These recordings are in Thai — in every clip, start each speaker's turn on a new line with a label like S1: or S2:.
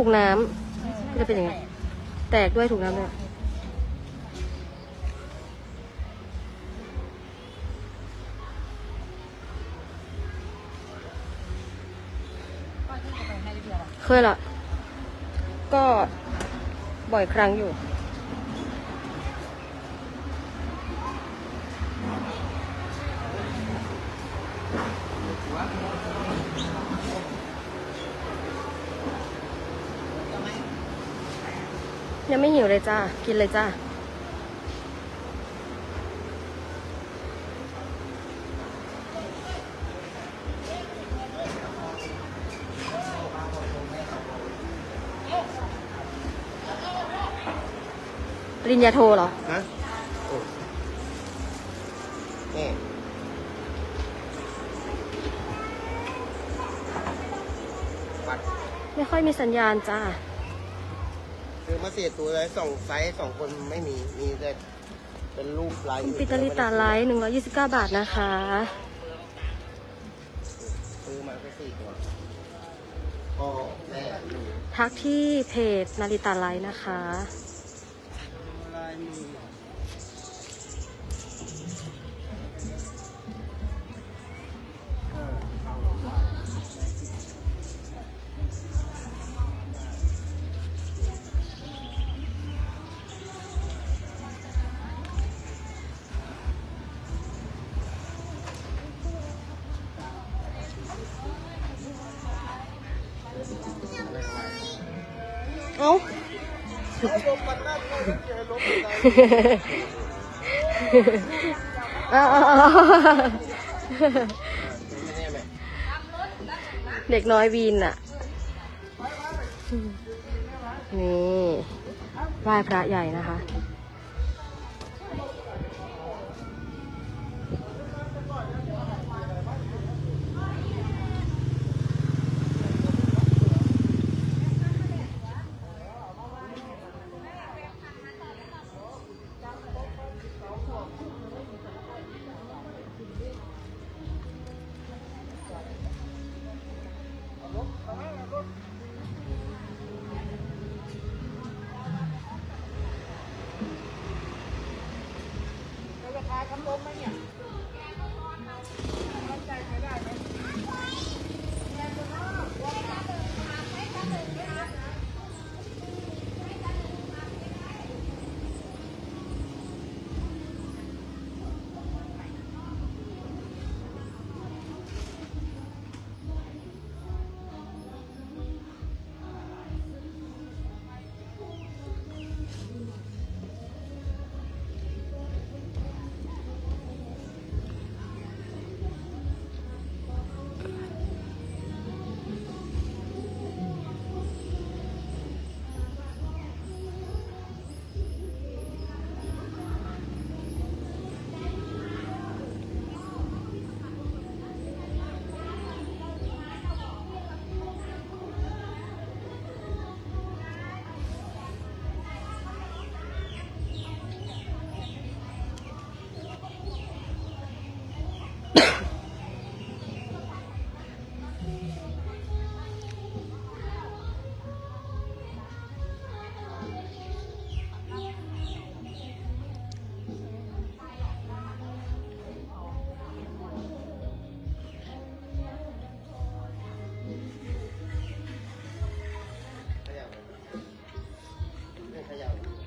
S1: ถุงน้ำก็จะเป็นอย่างไงแตกด้วยถุงน้ำด้วย
S2: ก็ที่จะไปให้เดีย
S1: เคยละก็บ่อยครั้งอยู่ ยังไม่หิวเลยจ้า กินเลยจ้า ปริญญาโทเหรอ
S3: ฮะโอ้นี่วัด
S1: ไม่ค่อยมีสัญญาณจ้า
S3: ซื้อ มาเสียตัวเลยสองไซส์สองคนไม่มี มีแต่เป็นรูปลาย
S1: คุณปิตาลิตาไลท์หนึ่งร้อยี่สิบเก้าบาทนะคะ
S3: ซื้อมาแค่สี่ตัวพ่อแม่ลูก
S1: ทักที่เพจนาริตาไลท์นะคะ เด็กน้อยวีนอะนี่ไหว้พระใหญ่นะคะ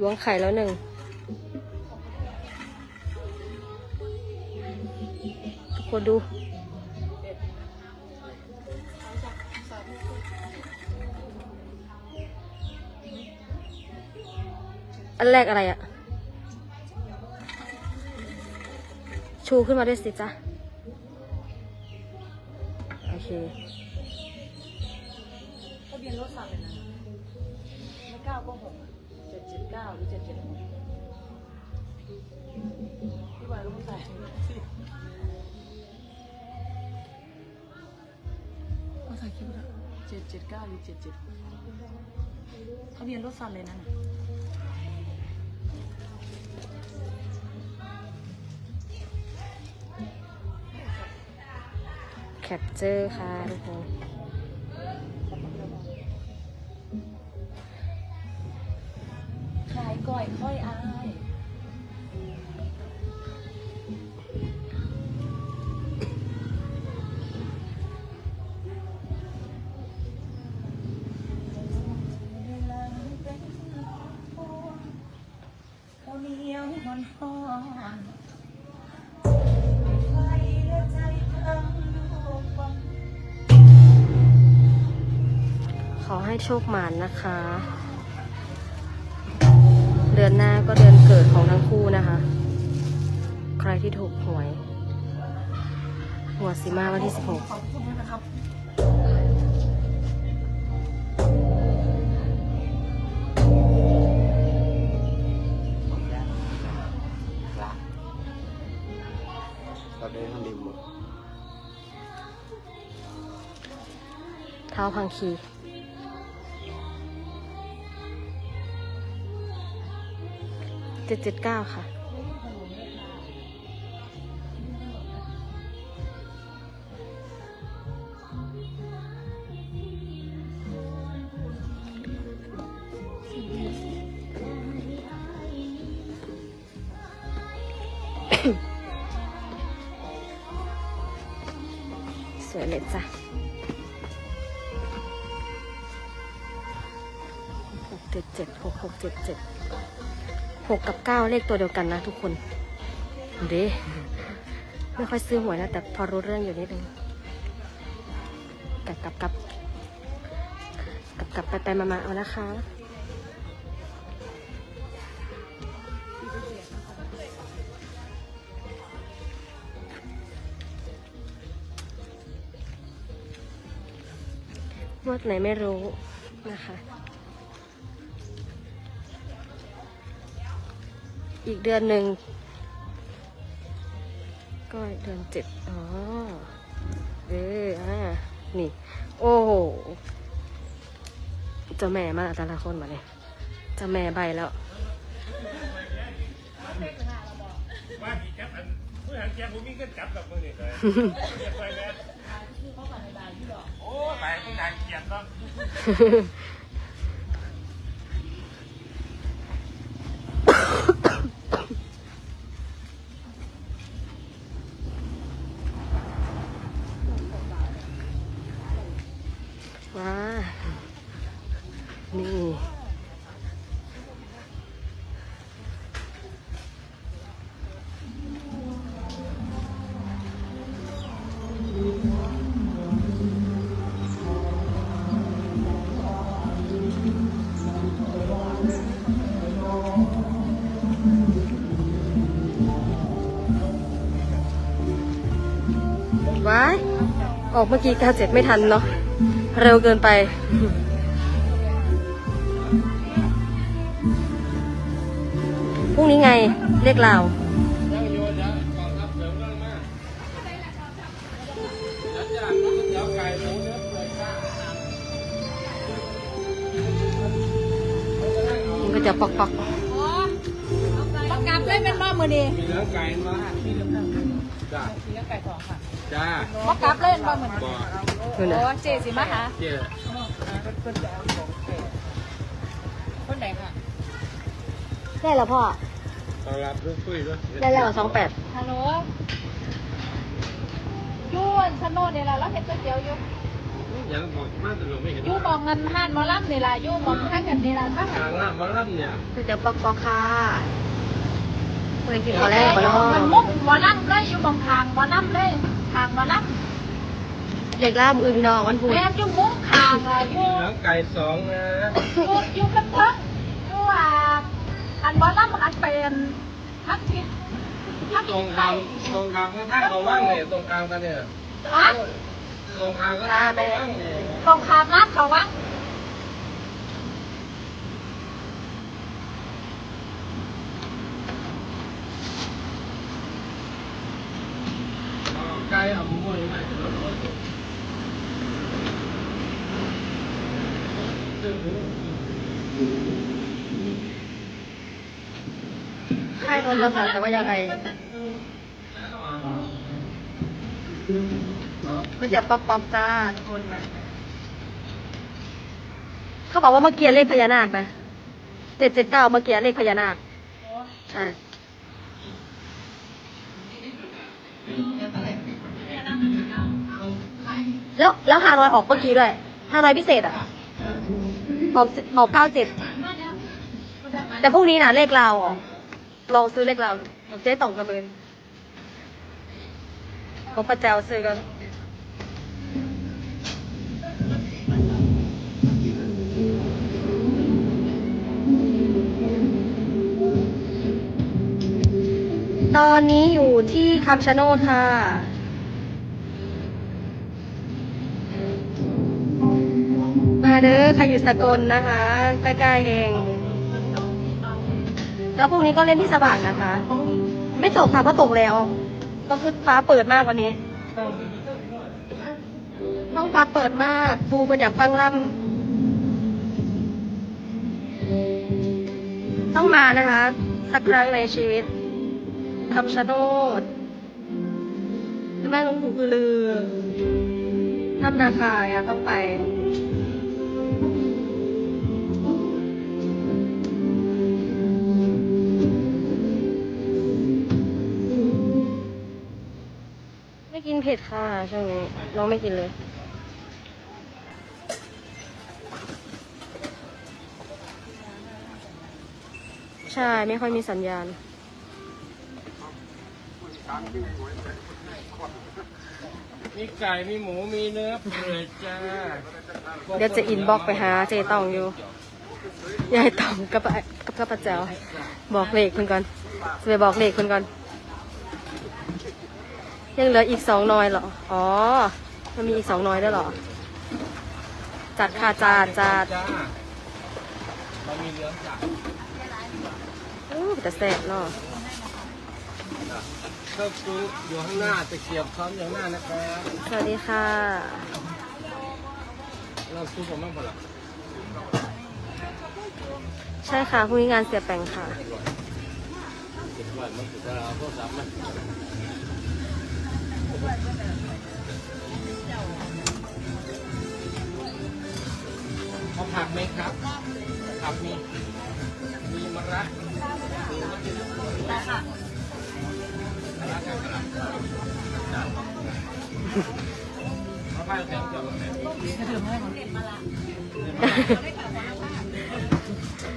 S1: ล้วงไข่แล้วหนึ่ง ทุกคนดู อันแรกอะไรอะชูขึ้นมาด้วยสิจ๊ะโอเค
S2: ก้าหรือเจ็ดเจ็ดพี่บอยรู้ไม่ใส่เอาใส่คิวแล้วเจ็ดเจ็ดเก้าหรือเจ็ดเจ็ดหกทะเบียนรถสันเลยนะ
S1: แคปเจอร์ค่ะทุกคน
S2: ก้อยค่อยอายข้าวเหนียวหอใจทั้งลูกฟัง
S1: ขอให้โชคหมานนะคะ ดือนหน้าก็เดือนเกิดของทั้งคู่นะคะ ใครที่ถูกหวยหัวดสีมาวันที่
S2: ขอบคุณนะครับ
S3: ละเราได้ทำดีหมด
S1: 16เท้าพังคี จ็ดเจ็ดเก้าค่ะ สวยเลยจ้ะหกเจ็ดเจ็ดหกหกเจ็ดเจ็ด หกกับเก้าเลขตัวเดียวกันนะ ทุกคนเด้ไม่ค่อยซื้อหวยนะแต่พอรู้เรื่องอยู่นิดนึงกลับกลับกลับกลับกับไปไปมามาเอานะคะงวดไหนไม่รู้นะคะ อีกเดือนหนึ่งก็เดือนเจ็ดอ๋อ เอออ่านี่ โอ้โหเจ้าแม่มากแต่ละคนมาเนี่ยเจ้าแม่ใบแล้ว
S4: ว่าที่จับอันผู้หันแกผมมีเงินจับกับมือนี่เลยเรียกไปแล้วโอ้ไปผู้นายเกียรติเนาะ
S1: ออกเมื่อกี้กาเจ็ดไม่ทันเนาะเร็วเกินไป พรุ่งนี้ไงเรียกเราว
S4: ยังโยนยังกองทัพเสริมเรื่องมากยัดยากมันเดี๋ยวไก่หมูเนื้อเปื่อยข้า
S1: มันก็จะปอกปอก
S2: ประกาศเลยเป็นบ่มือดี
S4: มีเนื้อไก่มาจ้า
S2: เลี้ยงไก่ทองค่ะ
S4: จ้า
S2: ประกาศเล่นบ่มือ
S4: บอก
S1: ดูนะ
S2: โอ้เจสิมาหา
S4: เจ๊
S2: คนไหนค่ะ
S1: ได้แล้วพ่อ
S4: ต้อนรับด้วยคุยด้วย
S1: ได้แล้วสองแปด
S2: ฮัลโหลยูนชะโนดนี่ล่ะแล้วเห็นก๋วยเตี๋ยวอยู่
S4: ยังบอกมาแต่เราไม่เห็น
S2: ยูมองเงินห้านหมอลำนี่ล่ะยูมองห้างกันนี่ล่ะถ้า
S4: ทางล่างมาล่ำเนี่ย
S1: คือจะปอกปอกค่ะ เมื่อกี้ขอแรกขอน้อ
S2: มันมุกหมอลำเลยยูมองทางมอลำเลยทางหม
S1: เด็กล่ามอื่นพี่น้องวันพุธ
S2: แม่ยูมุกทางอะยู
S4: เนื้อไก่สองนะ
S2: ยูยูกันเพิ่งยูอะอันหมอลำอันเป็นทักทิศทัก
S4: ตรงกลางตรงกลางก็ท่าเราว่างเนี่ยตรงกลางกันเนี่ยตรงกลางก็ท่าเราว่างเนี่ย
S2: ตรงขามร้านเขาวะ
S4: ไก่เอามวยไหม
S1: ใช่ คนละค่ะแต่ว่ายังไงก็จะป๊อปป๊อปจ้าทุกคนนะเขาบอกว่าเมื่อกี้เล่นพญานาคไหมเจ็ดเจ็ดเก้าเมื่อกี้เลขพญานาคใช่แล้วแล้วฮานอยออกเมื่อกี้ด้วยฮานอยพิเศษอะออกออกเก้าเจ็ดแต่พรุ่งนี้นะเลขเราวอะ ลองซื้อเลขเราเจ๊ต่องกระเบนของพระเจ้าซื้อกันตอนนี้อยู่ที่คำชะโนดค่ะ มาเด้อใครอยู่สกลนะคะ ใกล้ๆเอง แล้วพรุ่งนี้ก็เล่นที่สว่างนะคะ ไม่ตกค่ะเพราะตกแล้ว ก็คือฟ้าเปิดมากวันนี้ห้องฟ้าเปิดมากภูมันอยากฟังล่ำต้องมานะคะ สักครั้งในชีวิตคำชะโนดแม่ต้องถูกลือทำนาคาอะต้องไป เผ็ดค่ะช่วงนี้น้องไม่กินเลยใช่ ไม่ค่อยมีสัญญาณ
S4: มีไก่ มีหมู มีเนื้อเปื่อยจ้า
S1: เดี๋ยวจะอินบ็อกซ์ไปหาเจตองอยู่ ยายตองกับกับกับป้าแจ๋วบอกเลขคุณก่อนจะไปบอกเลขคุณก่อน ยังเหลืออีกสองน้อยเหรอ อ๋อ มันมีอีกสองน้อยด้วยเหรอ จัดค่ะจัดจัด
S4: จ้าเรามีเนื้อจ้า
S1: อู้แต่แซ่บเนาะ
S4: ข้าวซุปอยู่ข้างหน้าตะเกียบซ้อมอยู่ข้างหน้านะครับ
S1: สวัสดีค่ะ
S4: เราซุปผมบ้างเปล่า
S1: ใช่ค่ะพรุ่งนี้งานเสียแปงค่ะ
S4: เก็บไว้มันสุดเราก็สามารถ เอาผักไหมครับผักมีมีมะระมีมะเขือมะระกับกระหล่ำเอาไปแบ่งเจ้าแม่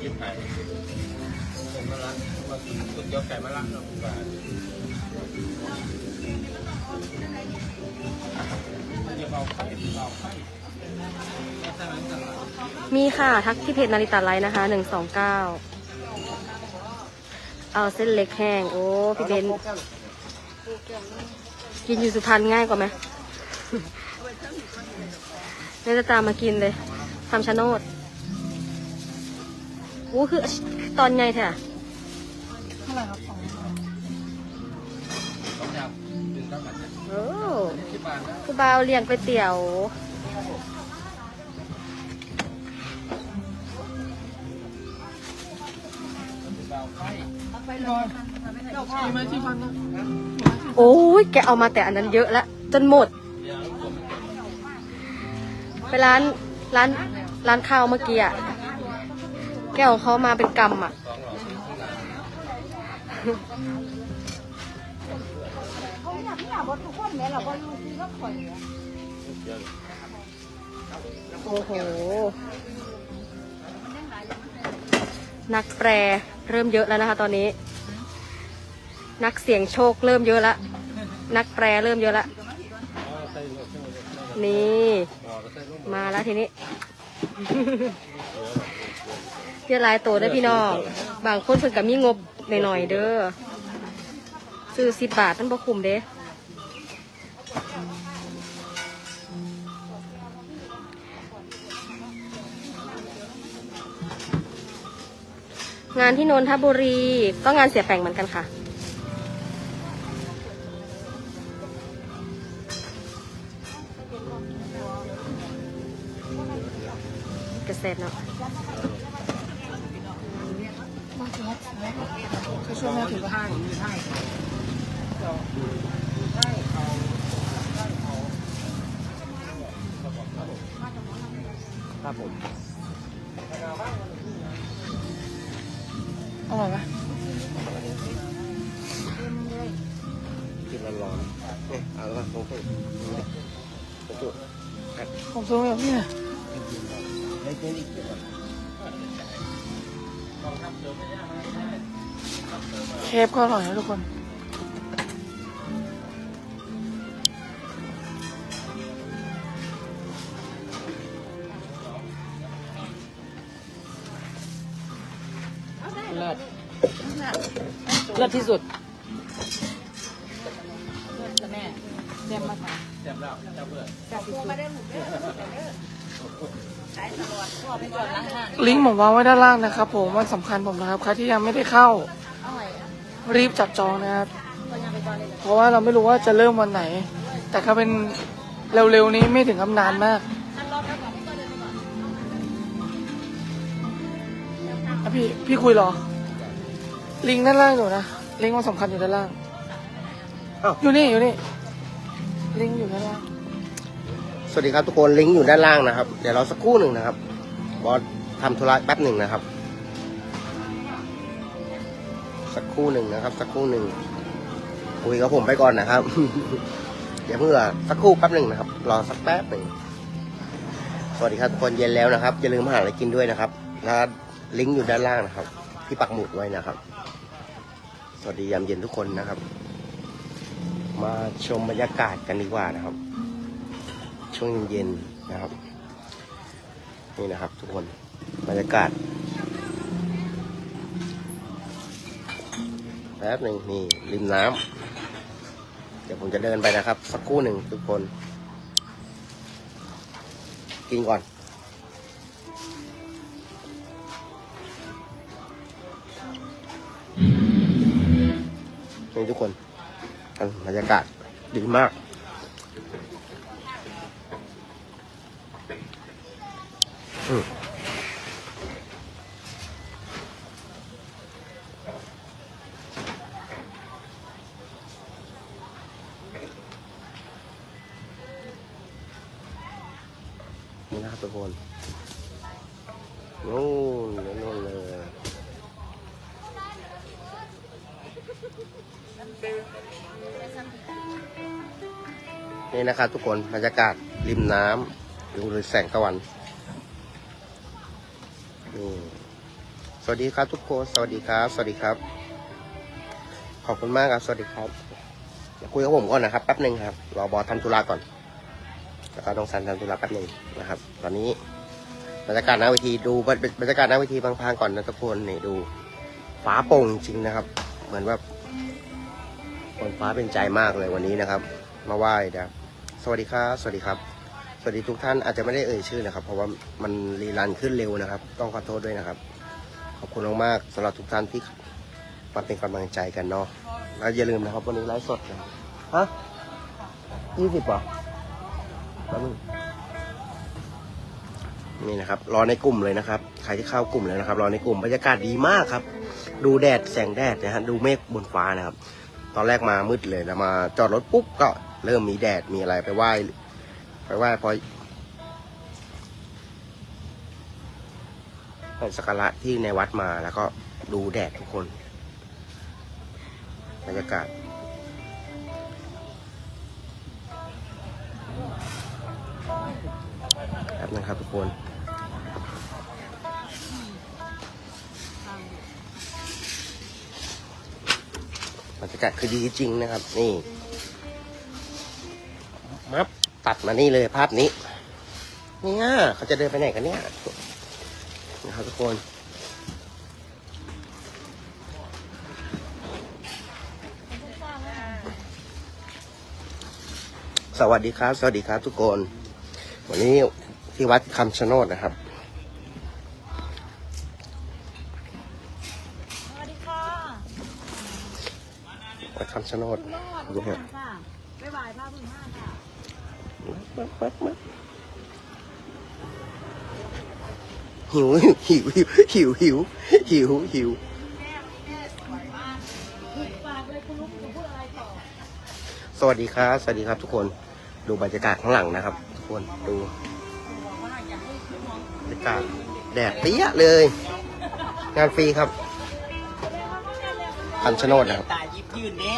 S4: กินไก่เป็นมะระมากินก๋วยเตี๋ยวไก่มะระเนาคุณป้า ม่ใช่ไหมกันหรอ
S1: มีค่ะทักที่เพจนาริตาไลน์นะคะหนึ่งสองเก้าเอาเส้นเล็กแห้งโอ้พี่เบนกินอยู่สุพรรณง่ายกว่าไหมเนี่ยจะตามมากินเลยทำชะโนดอู้คือตอนไงแท้อะ
S4: ต้องจับดึงตั้งแต่
S1: โอ้
S4: ที่บ้านนะ
S1: คือบาวเลี้ยงก๋วยเตี๋ยวโอ้ยแกเอามาแต่อันนั้นเยอะแล้วจนหมด ไปร้านร้านร้านข้าวเมื่อกี้อะแกของเขามาเป็นกำอะ
S2: นี่ยากบทุกคนเนี่ยเราก็รู้ที่ว่าข่อย
S1: โอ้โห นักแปรเริ่มเยอะแล้วนะคะ ตอนนี้ นักเสี่ยงโชคเริ่มเยอะแล้วนักแปรเริ่มเยอะแล้วนี่มาแล้วทีนี้ เยอะหลายตัวได้อพี่น้อง บางคนเพิ่นกับมีงบหน่อยๆเด้อ ซื้อสิบบาทมันบ่คุ้มเด้ งานที่นนทบุรี ก็งานเสียแป่งเหมือนกันค่ะ กิน
S4: ร้
S5: อ
S3: นเนี่ยเอาละลงไปจุด
S5: ผมซื้อมาแบบนี้
S3: ได้เกินอีกจุด
S5: เคฟก็อร่อยนะทุกคนเลิศเลิศที่สุด ลิงก์ผมวางไว้ด้านล่างนะครับ ผมวันสำคัญผมนะครับใครที่ยังไม่ได้เข้า รีบจับจองนะครับ เพราะว่าเราไม่รู้ว่าจะเริ่มวันไหน แต่ถ้าเป็นเร็วๆนี้ไม่ถึงกำนานมากอะพี่พี่คุยเหรอ ลิงก์ด้านล่างอยู่นะลิงก์วันสำคัญอยู่ด้านล่าง
S3: อ้าว
S5: อยู่นี่อยู่นี่ ลิงก์อยู่ด้านล่าง
S3: สวัสดีครับทุกคนลิงก์อยู่ด้านล่างนะครับ เดี๋ยวเราสักครู่หนึ่งนะครับ บอสทำธุระแป๊บหนึ่งนะครับ สักครู่หนึ่งนะครับ สักครู่หนึ่งคุยกับผมไปก่อนนะครับอย่าเพิ่อสักครู่แป๊บหนึ่งนะครับ รอสักแป๊บหนึ่งสวัสดีครับทุกคนเย็นแล้วนะครับอย่าลืมมาหาอะไรกินด้วยนะครับแล้วลิงก์อยู่ด้านล่างนะครับ ที่ปักหมุดไว้นะครับ สวัสดียามเย็นทุกคนนะครับ มาชมบรรยากาศกันดีกว่านะครับ ช่วงเย็นๆนะครับ นี่นะครับ ทุกคนบรรยากาศแป๊บหนึ่งนี่ริมน้ำเดี๋ยวผมจะเดินไปนะครับ สักครู่หนึ่งทุกคน กินก่อนนี่ทุกคนบรรยากาศดีมาก อืม นี่นะครับทุกคนนู่นนู่นเลย นี่นะครับทุกคนบรรยากาศริมน้ำดูแสงตะวันส วัสดีครับทุกคนสวัสดีครับ สวัสดีครับ ขอบคุณมากครับ สวัสดีครับเดี๋ยวคุยกับผมก่อนนะครับแป๊บหนึ่งครับรอบอทำธุระก่อนแล้วก็ต้องสันทำธุระแป๊บหนึ่งนะครับ ตอนนี้บรรยากาศหน้าเวทีดูบรรบรรยากาศหน้าเวทีพังๆก่อนนะทุกคนนี่ดูฟ้าโปร่งจริงนะครับ เหมือนว่าฝนฟ้าเป็นใจมากเลยวันนี้นะครับ มาไหว้นะสวัสดีครับสวัสดีครับสวัสดีทุกท่านอาจจะไม่ได้เอ่ยชื่อนะครับ เพราะว่ามันรีรันขึ้นเร็วนะครับ ต้องขอโทษด้วยนะครับ ขอบคุณมากๆสำหรับทุกท่านที่มาเป็นกำลังใจกันเนาะแล้วอย่าลืมนะครับวันนี้ไลฟ์สดนะฮะยี่สิบเหรอแป๊บนึงนี่นะครับรอในกลุ่มเลยนะครับ ใครที่เข้ากลุ่มแล้วนะครับ รอในกลุ่มบรรยากาศดีมากครับ ดูแดดแสงแดดนะฮะดูเมฆบนฟ้านะครับ ตอนแรกมามืดเลยแล้วมาจอดรถปุ๊บก็เริ่มมีแดดมีอะไรไปไหว้ไปไหว้พอ ไปสักการะที่ในวัดมาแล้วก็ดูแดดทุกคนบรรยากาศครับนะครับทุกคน บรรยากาศคือดีจริงนะครับ นี่มับตัดมานี่เลยภาพนี้ เนี่ยเขาจะเดินไปไหนกันเนี่ย นะครับทุกคนสวัสดีครับ สวัสดีครับทุกคน วันนี้ที่วัดคำชะโนดนะครับ
S2: สวัสดีค่ะ
S3: วัดคำชะโนดดูเนี่ย
S2: ค่ะบ๊ายบายพระพึ่งห้าค่ะ
S3: มับมับมับ หิวหิวหิวหิวหิวหิวสวัสดีครับ สวัสดีครับทุกคนดูบรรยากาศข้างหลังนะครับ ทุกคนดูบรรยากาศแดดเปี้ยเลย งานฟรีครับคำชโนดนะครับ
S6: ตายิบยืนเด้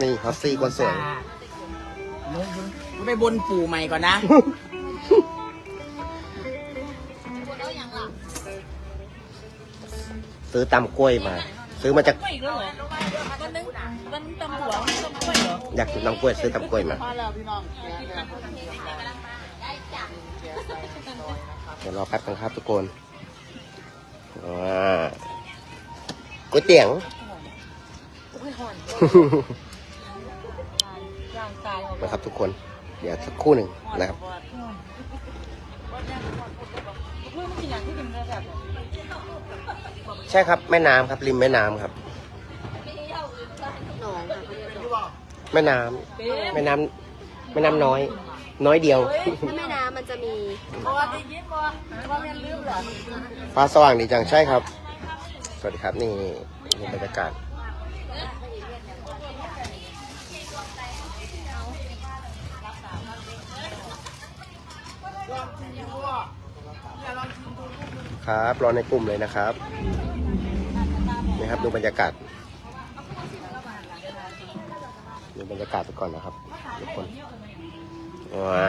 S3: นี่ฮอสซี่คนสวย
S6: ไปบนปู่ใหม่ก่อนนะ
S3: ซื้อตำกล้วยมา ซื้อมาจาก
S2: อีกแล้วเหรอวันนึงวันตำหัววันตำกล้วยเหรอ
S3: อยากกินตำกล้วยซื้อตำกล้วยมาเดี๋ยวรอแป๊บนึงครับทุกคนว้าก๋วยเตี๋ยง
S2: ร่างกายออก
S3: นะครับทุกคน เดี๋ยวสักครู่หนึ่งนะครับ
S2: เพื่อนมันกินอย่างที่ดินแบบ
S3: ใช่ครับแม่น้ำครับ ริมแม่น้ำครับ
S1: หนองค่ะเขาเรียกหนอง
S3: แม่น้ำแม่น้ำแม่น้ำน้อย น้อยเดียว
S1: ถ้าแม่น้ำมันจะมี
S2: พอได้ยินบ่ว่าแม่ลืมเหรอ
S3: ฟ้าสว่างดีจังใช่ครับ สวัสดีครับนี่นี่บรรยากาศครับรอในกลุ่มเลยนะครับ ครับ ดูบรรยากาศ ดูบรรยากาศไปก่อนนะครับทุกคนว้า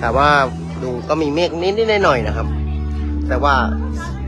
S3: แต่ว่าดูก็มีเมฆนิดๆหน่อยๆนะครับ แต่ว่า